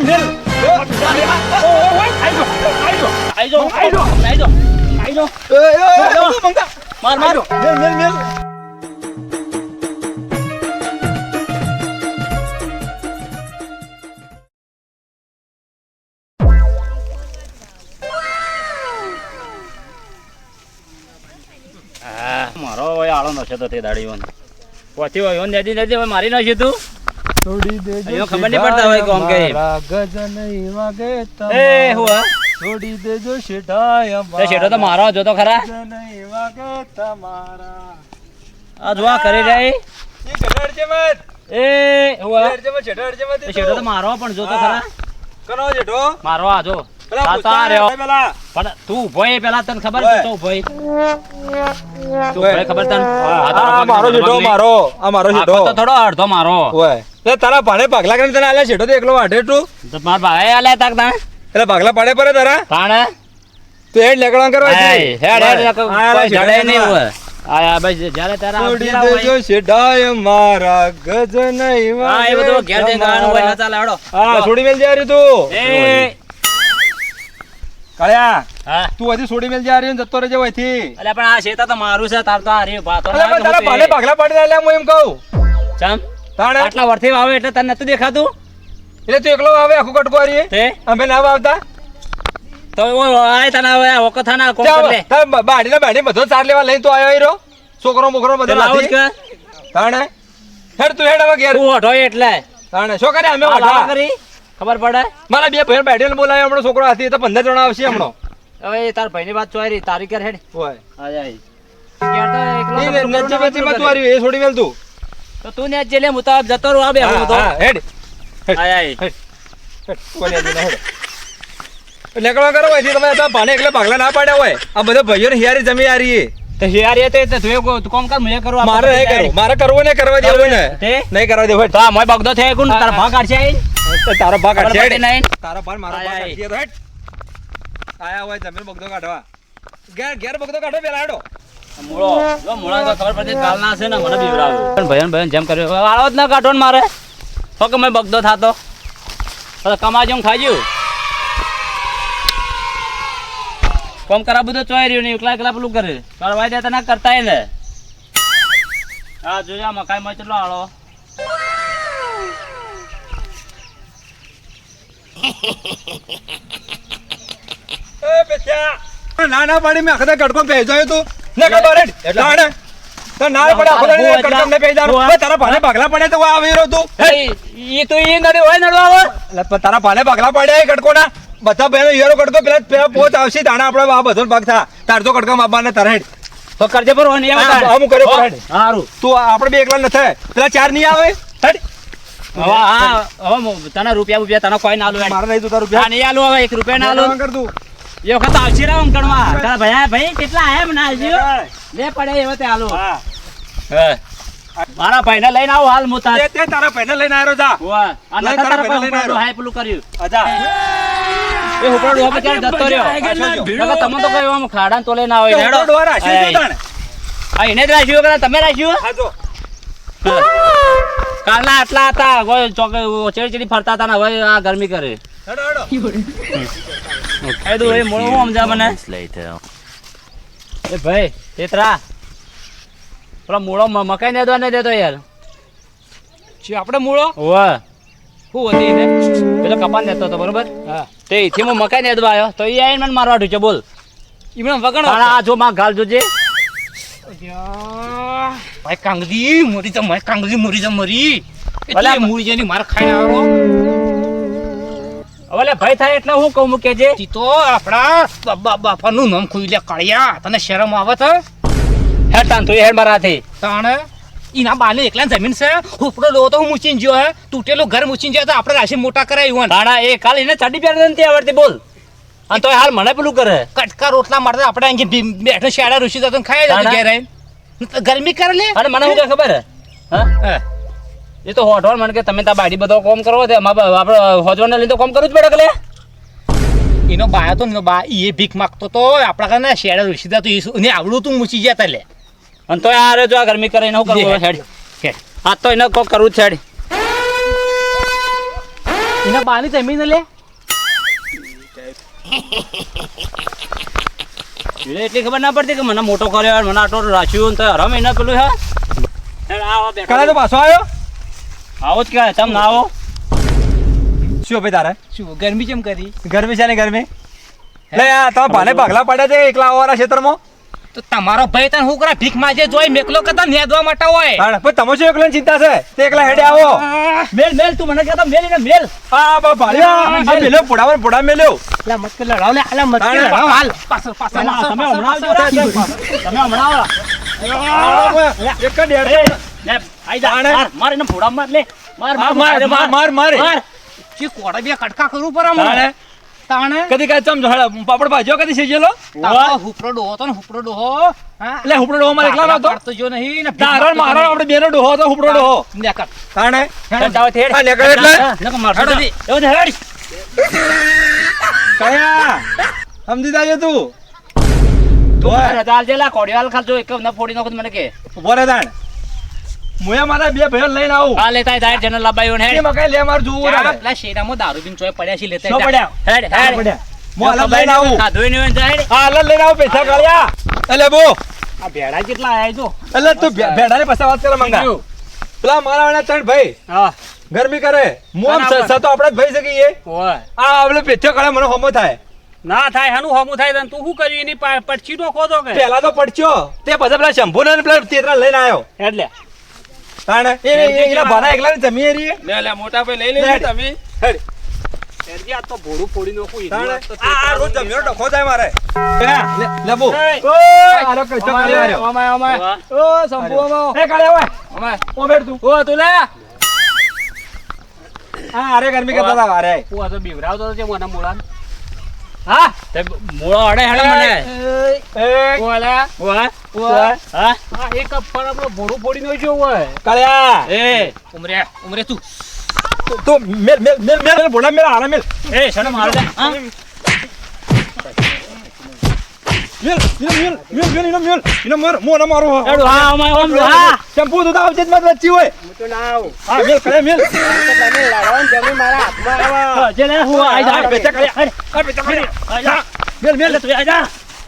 મેલ મેલ આઈ જો આઈ જો આઈ જો આઈ જો માર માર મેલ મેલ મેલ હા, મારો હોય આળો નશે તો તે દાડી પછી હોય નદી નદી હવે મારી નાખ્યું તું છોડી દેજો ખબર નહીં પડતા હોય કોમ કે. ગજન વાગે એ તમારા. હું હા? છોડી દેજો શેઠાય તે શેઠો તો મારો જો તો ખરા. ગજન વાગે તમારા. આ જો આ કરી રહી એ ગઢડ છે મત એ હુઆ હા? ગઢડ છે મત શેઠો તો મારો પણ જો તો ખરા કનો જેઠો મારો આ જો. રહ્યો. પણ તું ઊભો એ પેલા તને ખબર ઓય. તું ઊભો તું ઊભો ખબર તને? આ તારો આ પગ મારો પગ મારો આ મારો આ તો થોડો અડધો મારો. ઓય તે તારા ભાને ભાગલા કરીને તને આલે છેડો તો એકલો વાઢે તું. તો માર ભાઈ આલે તાક તાણ? એટલે ભાગલા પાડે પડે તારા. ભાણે તું હેડ લેકડા કરવા છે. હેડ હેડ. શેઠા જડે નહીં હોય. આયા ભાઈ જ્યારે તારા છોડી આવતી દેજો હોય. શેઠાય મારા ગજન હા એ બધું ઘેર જઈને ગાવાનું હોય ના ચાલે હા છોડી મેલ જા તું. એ કાળિયા હા? તું હજી છોડી મેલ જા રહ્યો જતો રહેજે અહીંથી અલ્યા પણ આ શેતા તો મારું છે તાર તો આ રહ્યું ભાતો અલે પણ તારા ભાલે ભાગલા પાડી આલ્યા હું એમ કહું. ચમ? તાણે આટલા વર્ષથી વાવે એટલે તને નતું દેખાતું? એટલે તું એકલો આવે આખું કટકો હારીએ તે? અમે ના આવતા તો ઓ આય તને હવે આ વખત થાના કોમ કર લે બાડી ને બાડી બધો ચાર લેવા લઈ તો આવ્યો હીરો? છોકરો મોકરો બધો લાવી તાણે? હેડ તું હેડ હવે ઘેર. તું ઓઢો એટલે. તાણે શું કરે અમે આ કરી. ખબર પડે? મારા બે ભાઈ બેઠેલ બોલાય હમણાં છોકરો હાથી તો પંદર જણા આવશે હમણાં. હવે એ તાર ભાઈની વાત ચોરી રહી તારી ક્યારે હેડ. હોય. ને- વચ્ચેમાં તું કરે. હાર્યું, એ છોડી વેલ તું. તો તું ને જેલે હું તો જતો રહું આ બે હું તો. હેડ. આય હેડ. કોની ના હેડ. લેકડો કરો અહીંથી તમે ભાને એકલા ભાગલા ના પાડ્યા હોય. આ બધા ભાઈઓને હિયારી જમી આ એ. તો યાર એ તે તું એ કોમ કર મુએ કરું મારે નહીં કરવું. મારે કરવું ને કરવા દેવું ને. તે? નહીં કરવા દેવું હેડ. તો બગદો થઈ કોણ? તારા ભાગ કાઢશે તારો ભાગ ખબર કાઢશે, પડી હેડ. નહીં તારો ભાગ મારો ભાગ આય, આય. તો હેડ. આયા હોય જમીન બગદો કાઢવા. ઘેર ઘેર બગદો કાઢો પેલા હેડો. મૂળો જો મૂળા તો ખબર પડતી કાલ ના છે ને મને બીવડાવ્યો પણ ભયન ભયન જેમ કર્યો. જ ના કાઢો ને મારે. તો મેં બગદો થાતો. કમા જેમ ખાજ્યું કોમ કરા બધું ચોઈ રહ્યું ને એકલા એકલા પેલું કરે કરવા દેતા ના કરતા ને હા જોજો આ મકાઈ માં કેટલો આળો નાના. ના ના પાડી મેં આખા ગડકો ભેજાયો તું ને ખબર. તો ના પડે આખો ને. તારા ભાને ભાગલા પડે તો આવી રહ્યો તું ઈ તો ઈ નડી હોય નડવા આવે તારા ભાને ભાગલા પડ્યા એ ગડકોના બધા પહેલા હીરો કડકો પેલા પેલા પોચ આવશે દાણા આપણે આ બધો ભાગ થા. તાર તો ગડકા માપવાના તારા હેડ તો કરજે પર નહીં હા, હું કર્યો પર હેડ. સારું તું આપણે બે એકલા ન થાય પેલા ચાર નહીં આવે? હેડ હવે હા હવે તને રૂપિયા રૂપિયા તને કોઈ ના લો મારે નહીં તું તારું આ નહીં આલો હવે એક રૂપિયા ના આલું. કર તું. એ વખત આવશે રાવ ગણવા તારા ભયા ભાઈ કેટલા આયા મને આવજો લે પડે એ તે આલો. મારા ભાઈને લઈને આવો હાલ મુતા તે તારા ભાઈને લઈને આવ્યો જા. વાહ નતા તારા ભાઈને લઈને આવ્યો. હાય પેલું કર્યું. આજા એ ઉપર ડોહા પર ક્યારે જતો રહ્યો. તમે તો કઈ આમ ખાડા તોલે ના હોય તે હેડો. ડોહા રાખ્યો છે તને આ એને જ રાખ્યું કે તમે રાખ્યું હા જો. કાલના આટલા હતા કોઈ ચોકે ચેડી ચેડી ફરતા હતા ને હવે આ ગરમી કરે. હેડો હેડો. કાયદો એ મોળો સમજા મને? એ ભાઈ તેતરા. પેલો મૂળો મકાઈ ને નહીં દેતો યાર. આપણે મૂળો? ઓવે શું હતી પેલો કપાન દેતો હતો બરોબર? હા. તે એથી હું મકાઈ ને આવ્યો તો એ આવીને મને મારવા ઢૂચે બોલ. ઈમણે વગણ આ જો માં ગાલ જોજે. ભાઈ કાંગરી મરી જા મારી કાંગરી મરી જા મરી. એટલે આમ- જેની માર ખાઈને આવો. હવે ભાઈ થાય એટલે હું કહું મૂકે છે તી આપણા બાબા બાપાનું નામ ખુઈ લે કાળિયા. તને શરમ આવે તો? હેડ તાન તું હેડ મારાથી તાણે ઈના બાલે એકલા જમીન છે? ઉપડો લો તો હું મૂચીને ગયો હે? તૂટેલું ઘર મૂચીને જાય તો આપણે રાશિ મોટા કરાય હે તાણા એ કાલ એને ચડી પ્યાર નથી આવડતી બોલ. અને તોય હાલ મને પેલું કરે. કટકા રોટલા મારતા આપણે અહીં બેઠો શેડા ઋષિ જતો ખાઈ જતો ઘેર તો ગરમી કરે લે. અને મને શું ખબર? હે? એ તો હોટવણ મને કે તમે તા બાડી બધો કોમ કરો તે આપણે હોજવાને લીધે કોમ કરવું જ પડે કે લે? એનો બાયો તો ને બા એ ભીખ માગતો તો આપણા કાને શેડા રૂસી તો એને આવડું તું મૂચી જતા લે. અને તોય આરે જો આ ગરમી કરે એને શું કરવું હેડ. આ તો એને કોક કરવું જ છે હેડ. એના બાની જમીન લે. એટલી ખબર ના પડતી કે મને મોટો કર્યો મને આટલો રાખ્યું તો હરમ એને પેલું હે? કાલે તો પાછો આવ્યો. આવો જ કહેવાય તમે ના આવો. શું ભાઈ તારે? શું ગરમી કેમ કરી? ગરમી છે ને ગરમી? લે આ તમે ભાને ભાગલા પડ્યા છે એકલા આવવાના ક્ષેત્રમાં? તો તમારો ભાઈ તને હું કરા ભીખ માજે જોઈ મેકલો કદા નેદવા માટે હોય? તાણે પણ તમે શું એકલા ચિંતા છે? તે એકલા હેડે આવો. મેલ મેલ તું મને કહેતો મેલ ને મેલ. આ બા ભાલે આ મેલો. પોડાવર પોડા મેલ્યો. લા મત કે લડાવ લે આલા મત કે લડાવ હાલ પાછળ પાછળ તમે હમણાં આવજો. તમે હમણાં આવો. એક જ હેડ લે, આઈ જા. માર એને ફોડા માર લે. માર માર, માર, માર, માર, ચી કોડે બે કટકા કરું પર હમણાં તાણે કદી કાય ચમ જોડે પાપડ ભાજો કદી સેજેલો હુપરો ડોહો તો ને હુપરો ડોહો હા એટલે હુપડો ડોહો મારે એકલા નતો પાડતો જો નહીં ને તારણ તારો મારો આપણે બેનો ડોહો તો હુપડો ડોહો નેકર. તાણે જાવ તે હેડ. આ એટલે? નકર હેડો. જલ્દી. એવું હેડ. કયા સમજી જાય તું તો ઓય. જેલા આલજે, ખાલ કોડિયાલ ખાલજો, એક ન ફોડી નાખો તો મને કે ઊભો રે તાણ મુયા મારા બે ભાઈઓ લઈને આવું. આ લેતા જાય જનરલ લાબાયો ને હેડ. મકાઈ લે માર જોવું રે પેલા શેરામાં દારૂ પીન ચોય પડ્યા છે લેતા પડ્યા. હેડ, હેડ. પડ્યા. મો હાલત લઈને આવું. ખાધુંય નહીં હેડ. હા હાલત લઈને આવું પૈસા કાળિયા એટલે બો. આ ભેડા કેટલા આયા જો એટલે તું ભેડા ને પૈસા વાત કરે મંગા. પેલા મારા વાળા ત્રણ ભાઈ. હા. ગરમી કરે. મોમ સસ્તા તો આપણે જ ભાઈ શકીએ ઓય આ આપણે પેઠો કાઢે મને હોમો થાય. ના થાય હાનું હમું થાય તને. તું શું કર્યું? એની પડચી નો ખોદો કે? પેલા તો પડચ્યો તે પછી પેલા શંભુ ને પેલા તેતરા લઈને આવ્યો એટલે તાણે? એના ભાડા એકલા ને જમી એરી લે લે મોટા ભાઈ લઈ લે તમે. હેડ. શેરજી આ તો ભોળું ફોડી નાખું તાણે? આ રોજ જમ્યો ડખો થાય મારે. લે લે ઓય. આલો કઈચો કાઢી આવ્યો અમાય અમાય ઓ શંભુ અમાવો એ કાઢે ઓય. અમાય ઓ બેઠ તું. ઓ તું લે. હા અરે ગરમી કરતા હતા અરે હું આ તો બીવરાવતો હતો મને મોળા હા? તે મોળો અડે હેડે મને. એ ઓલે હા? આ એક પર આપણો ભોળું ફોડી નાખ્યો હોય. કાળિયા. એ. ઉમરે ઉમરે તું. તો મેલ મેલ મેલ મેલ બોલા મેલ આરા મેલ. એ શરમ માર દે હા? મેલ મેલ મેલ મેલ મેલ ઇનો મેલ ઇનો મર મો ના મારો. હેડો હા અમાય ઓમ હા. શેમ્પુ તો આવજે મત વચ્ચી હોય. હા મેલ કરે મેલ. જે લે હું આઈ જા. આ બેચા કાળિયા. આ બેચા કાળિયા. આઈ જા.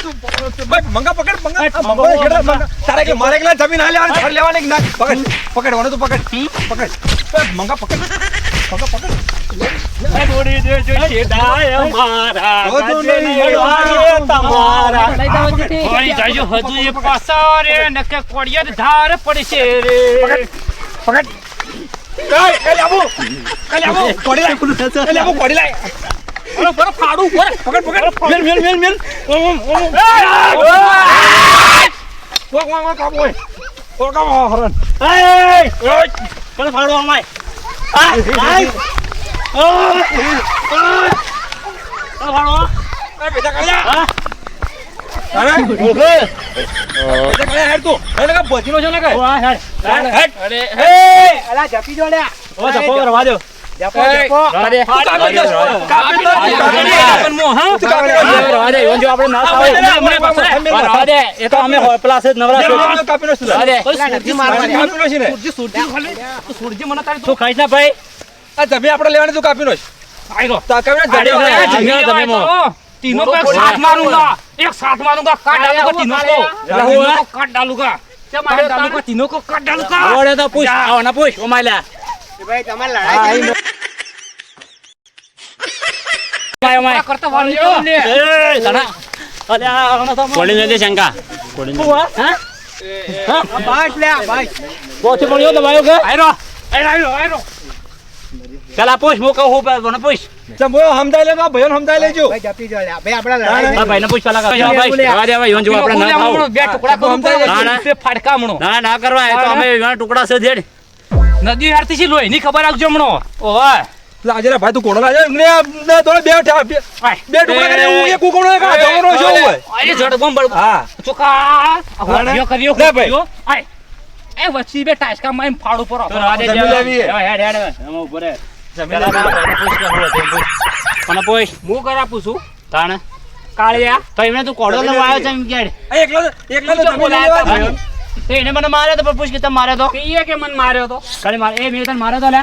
જપો એ, જપો રવા દે તું કાપી દો કાપી દો કાપી દો. કાપી દો મો હા તું દે ઈવન જો આપણે ના આ ભાઈ, થાય આ ભાઈ, આ. ભાઈ, રવા દે એ તો અમે પ્લાસ જ નવરા મેલ, છો મેલ, મેલ, કાપી દો સુધા. રવા દે નથી મારવાની કાપી દો છે ને સૂરજી સૂરજી ખાલી તું. સૂરજી મને તારી તું ખાઈશ ના ભાઈ આ જમી આપણે લેવાની તું કાપી દો આઈરો તા કાપી દો. આઈરો, જમી આઈરો. આપણે. જમ્યો તમે મો. तीनों को एक साथ मारूंगा एक साथ मारूंगा काट डालूंगा तीनों को राहुल। तीनों को काट डालूंगा काट डालूंगा तीनों को काट डालूंगा આવડે તો કે ભાઈ તમારે લડાઈ માય માય કરતો વાળી એ લડા અલ્યા હમણાં તો કોડી દે શંકા. કોડી હા? હા? ના ના કરવા. ટુકડા છે નદી હારતી છે લોહી ની ખબર આવજો હમણો ઓય લાજે રે ભાઈ તું કોણ લાજે ને ને થોડા બે ઠા- બે બે ટુકડા કરે હું એક કોણો એક આ જવાનો છો હોય અરે જડબમ બળ હા ચોકા. હોડિયો કર્યો લે ભાઈ. આય. એ વચ્ચી બે ટાસકા માં ફાડું પર તો રાધે જમી લેવી. હેડ હેડ એમાં ઊભો રહે. જમી પૂછ કે હું તેમ પૂછ. કોને પૂછ? હું કરા પૂછું તાણે? કાળિયા તો એમને તું કોડો આવ્યો. છે એમ કે? એકલો એકલો તો તું જમી લેવા તા એને મને માર્યો તો પૂછ કે તમે માર્યો તો કહીએ કે મને માર્યો તો ખાલી માર- એ મેં તને માર્યો તો લે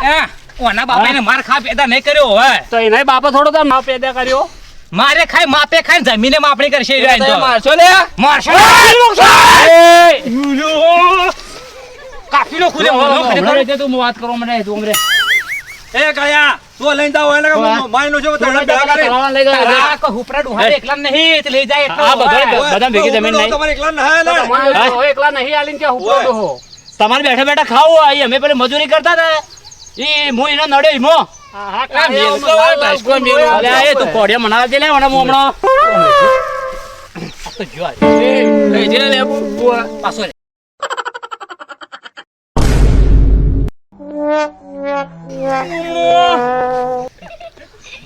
ઓના બાપા એને માર ખા પેદા નહીં કર્યો હવે તો એને બાપા થોડો તો ના પેદા કર્યો મારે ખાય માપે ખાય જમીને માપણી કરશે. મારશો લે મારશે કાફીલો રહેજે તું, વાત કરો મને તું અમરે એ કયા તું લઈને જાવ એને કે હા. મારી નો જો તું ભેગા કરી લઈ જાઓ. તારા કોઈ હુપરા ડુહાડે એકલા નહીં તે લઈ જાય એટલો હા, બધો. બધા ભેગી જમીન નહીં. તમારે એકલા ના તો હે? તો એકલા નહીં આલીને હુકરો ઓય. ડોહો? તમારે બેઠા બેઠા ખાવું હોય અમે પેલી મજૂરી કરતા હતા ઈ હું એનો નડ્યો ઈમો હા, આ લાલ હોય, લાલ ટાસકો મેલો. અલ્યા, એ તું કોડિયા મનાવે છે લે મને હું તો જો આ. લઈ જઈને લે, બુઆ. પાછો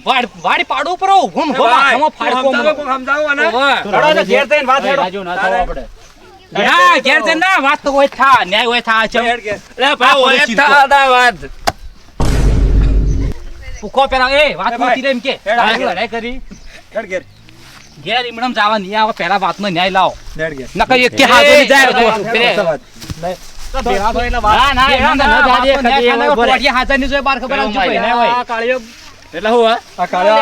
વાડ વાડી પાડો પર હું હમ ફાડકો સમજાવો ને થોડો તો ઘેર જઈને વાત હેડો. રાજુ ના થાવ આપણે ના, ઘેર જઈને ના, વાત તો હોય થા, ન્યાય હોય થા, ચમ. લે ભાઈ, હોય થા દા વાત. ભૂખો પેલા, એ, વાત રે એમ કે. લડાઈ કરી. ઘેર ઘેર. ઘેર ઇમડમ જાવા નહીં આવે, પેલા વાતનો ન્યાય લાવો. નકર એકે હાથો નહીં જાય ખબર હોવે. જોડે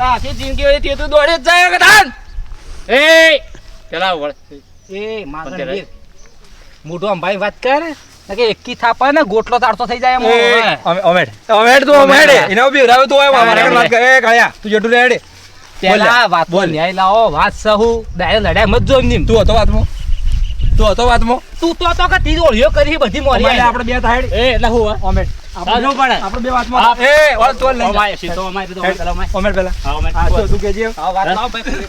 આખી જિંદગી હોય તે તું દોડે જ જાય. એ પેલા વળ. એ, માગણ પતે વીર. વાત કર કે એકી થાપા ને ગોટલો તારતો થઈ જાય એમ એ, હોવે. અમે- અમે હેડ. તું, અમે હેડ. એને ઊભી રાવ તું હોય, અમારે વાત કરે. કાળિયા, તું જેટલું લે હેડ. પેલા વાત. ન્યાય લાવો વાત સહુ ડાયરેક્ટ લડાય મત જો એમની. તું હતો વાતમાં તું હતો વાતમાં તું તો તો કે તીજ ઓળિયો કરી બધી મોરી એટલે આપણે બે થાય એ એટલે હું ઓમેટ અમે પડે. આપણે બે વાતમાં એ વાળ તું લઈ જા. સીધો પેલા. પેલા હા. હા તો તું કહેજે હા, વાત હા? ભાઈ.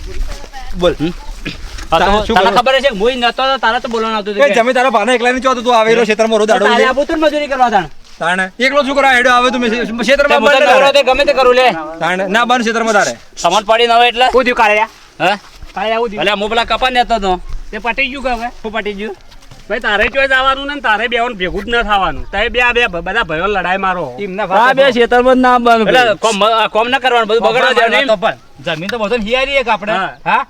બોલ શું તને ખબર છે કે હું નતો તો તારે તો બોલવાનું આવતું જમી તારા ભાને એકલા ની ચોતો તું આવેલો ક્ષેત્રમાં રોજ આડો આબુ તું મજૂરી કરવા તાણ. તાણે એકલો છોકરો હેડો આવે તો ક્ષેત્રમાં બંધ તારે. તે ગમે તે કરું લે. તાણે ના બંધ ક્ષેત્રમાં તારે. સમજ પડી ન હોય એટલે? કોઈ થયું કાળિયા? હે? કાળિયા આવું થયું? એટલે હું પેલા કપા નેતો તો તે પટી ગયું કે હવે? હું પટી ગયું? ભાઈ તારે ચોય જવાનું ને તારે બેવાનું ભેગું જ ન થવાનું. તારે બે બે બધા ભાઈઓ લડાઈ મારો. આ બે ખેતરમાં ના બંધ કોમ કોમ ના કરવાનું બધું બગડવા પણ. જમીન તો બધો હિયારી એક આપણે. હા.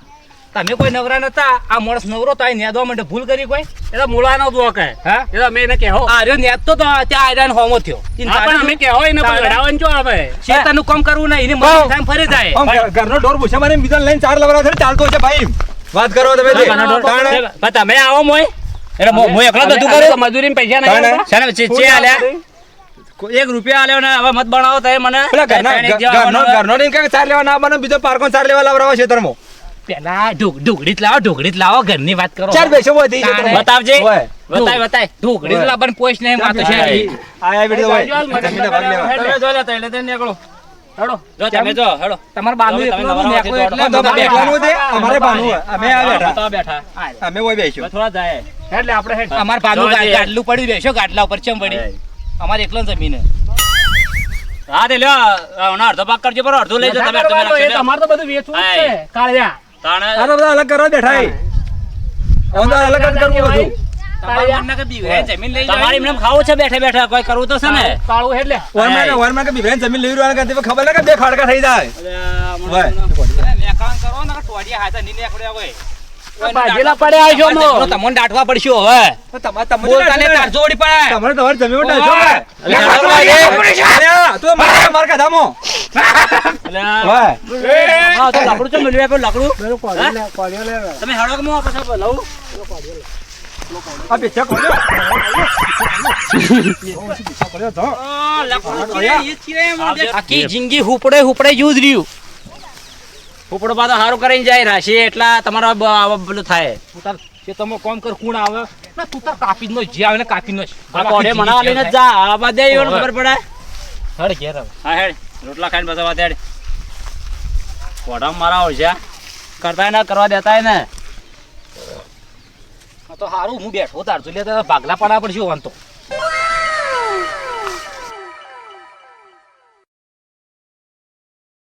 તમે કોઈ નવરા નતા? આ માણસ નવરો તો અહીં નેદવા માટે ભૂલ કરી કોઈ? એ તો મૂળાનો દોક હે. હા? એ તો અમે એને કહેવો આ રહ્યો નેદતો તો ત્યાં આયરાન હોમો થયો. પણ અમે કહેવો એને લડાવવાનું ચો આવે. શેતાનું કામ કરવું નહીં. એને બહુ. ટાઈમ ફરી જાય. ઘર- ઘરનો ડોર ભૂસા મારે બીજા લઈને ચાર લવરા થઈ ચાલતો છે ભાઈ. વાત કરો તમે જે. તમે આવો મોય. એટલે મો- મોય એકલો બધું કરું? મજૂરી પૈસા નહીં શાને ચે આલ્યા? એક રૂપિયા આલ્યો ને હવે મત બનાવો તો એ મને. ઘરના ઘરનો ચાર લેવા ના બનો બીજો પાર્કો ચાર લેવા લાવરાવો ક્ષેત્રમાં પેલા ઢોક- ઢોકળી લાવો ઢોકળી જ લાવો ઘરની વાત કરો. ચાર બેસો બધી. બતાવજે. બતાય બતાય ઢોકળી જ પણ લાવવાની નહીં માતો છે આ ઈ. આ વીડિયો લેવા. તમે જો લેતા એટલે તે નીકળો હેડો. જો તમે જો હેડો. તમારે બાનું એકલું નેકળું એટલે તો બધા બેઠા. એકલાનું છે, અમારે બાનું અમે આ બેઠા. તો બેઠા. અમે ઓય બેસ્યો થોડા જાય. એટલે આપણે હેડ. અમાર બાનું. ગાડલું પડી બેસ્યો ગાડલા ઉપર ચમ પડી? અમારે એકલો જમીન. હા તે લ્યો અડધો પાક કરજો બરો અડધો લઈ જાઓ તમે. તમારે તો બધું વેચવું છે. કાળિયા. આ તો બધા અલગ કરવા બેઠા તો અલગ જ કરવું બધું તમારા મનના કે બીવરાય જમીન લઈ જાય તમારે એમને એમ ખાવું છે બેઠા બેઠા કોઈ કરવું તો છે ને કાળું એટલે લે વરમાં કે- વરમાં કે બિભરાઈને જમીન લઈ રહ્યો કે ખબર ના કે બે ખાડકા થઈ જાય. નેકાણ કરો ને ટોડિયા હાથે ની નેકળ્યા હોય બાજેલા મો. તમારે તમને દાટવા પડશે હવે તમારે તમને તારજો પડે તમારે તમારે જમીન ને. અલ્યા, તું માર. લાકડું તો મળ્યું આપ્યું લાકડું તમે હાડો કે હું પછી લઉં. આખી જિંદગી હુપડે હુપડે જ રહ્યું. ઉપડો પાછો સારું કરીને જાય રાશિ એટલા તમારો બધું થાય. તાર જે તમે કોમ કર કોણ આવે. ના તું તાર કાપી નો જે આવે ને કાપી નો આ કોડે મનાવા લઈને જા આ બાદ દે એવાનું ખબર પડે. હડ ઘેર હા હેડ. રોટલા ખાઈને બસ વાત કોઢામાં મારા હોય કરતા ના, કરવા દેતા ને. તો સારું હું બેઠો તાર લે ભાગલા પાડા પડશે વાંધો.